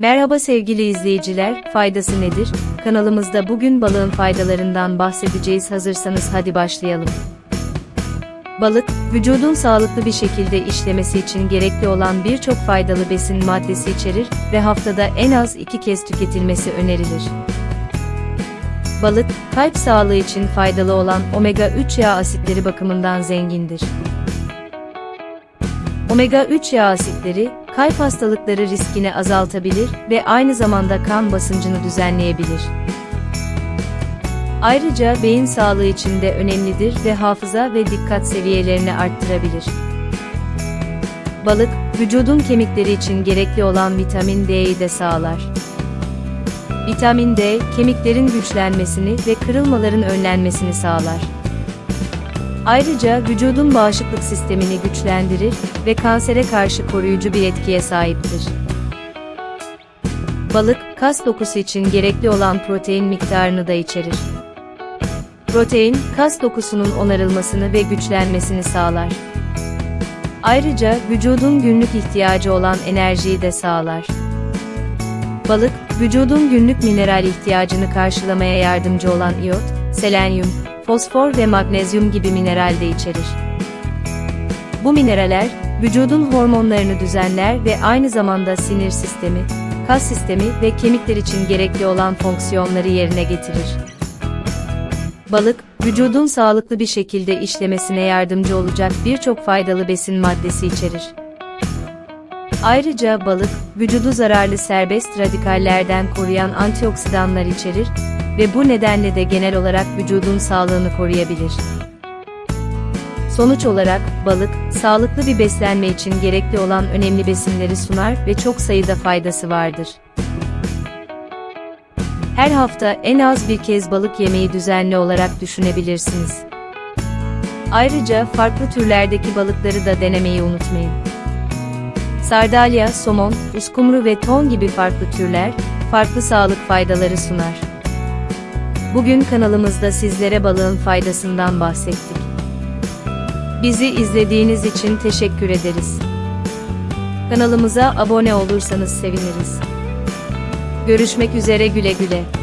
Merhaba sevgili izleyiciler, faydası nedir? Kanalımızda bugün balığın faydalarından bahsedeceğiz. Hazırsanız hadi başlayalım. Balık, vücudun sağlıklı bir şekilde işlemesi için gerekli olan birçok faydalı besin maddesi içerir ve haftada en az iki kez tüketilmesi önerilir. Balık, kalp sağlığı için faydalı olan omega-3 yağ asitleri bakımından zengindir. Omega-3 yağ asitleri, kalp hastalıkları riskini azaltabilir ve aynı zamanda kan basıncını düzenleyebilir. Ayrıca beyin sağlığı için de önemlidir ve hafıza ve dikkat seviyelerini arttırabilir. Balık, vücudun kemikleri için gerekli olan vitamin D'yi de sağlar. Vitamin D, kemiklerin güçlenmesini ve kırılmaların önlenmesini sağlar. Ayrıca vücudun bağışıklık sistemini güçlendirir ve kansere karşı koruyucu bir etkiye sahiptir. Balık, kas dokusu için gerekli olan protein miktarını da içerir. Protein, kas dokusunun onarılmasını ve güçlenmesini sağlar. Ayrıca vücudun günlük ihtiyacı olan enerjiyi de sağlar. Balık, vücudun günlük mineral ihtiyacını karşılamaya yardımcı olan iyot, selenyum, fosfor ve magnezyum gibi mineral de içerir. Bu mineraller, vücudun hormonlarını düzenler ve aynı zamanda sinir sistemi, kas sistemi ve kemikler için gerekli olan fonksiyonları yerine getirir. Balık, vücudun sağlıklı bir şekilde işlemesine yardımcı olacak birçok faydalı besin maddesi içerir. Ayrıca balık, vücudu zararlı serbest radikallerden koruyan antioksidanlar içerir ve bu nedenle de genel olarak vücudun sağlığını koruyabilir. Sonuç olarak, balık, sağlıklı bir beslenme için gerekli olan önemli besinleri sunar ve çok sayıda faydası vardır. Her hafta en az bir kez balık yemeyi düzenli olarak düşünebilirsiniz. Ayrıca farklı türlerdeki balıkları da denemeyi unutmayın. Sardalya, somon, uskumru ve ton gibi farklı türler, farklı sağlık faydaları sunar. Bugün kanalımızda sizlere balığın faydasından bahsettik. Bizi izlediğiniz için teşekkür ederiz. Kanalımıza abone olursanız seviniriz. Görüşmek üzere güle güle.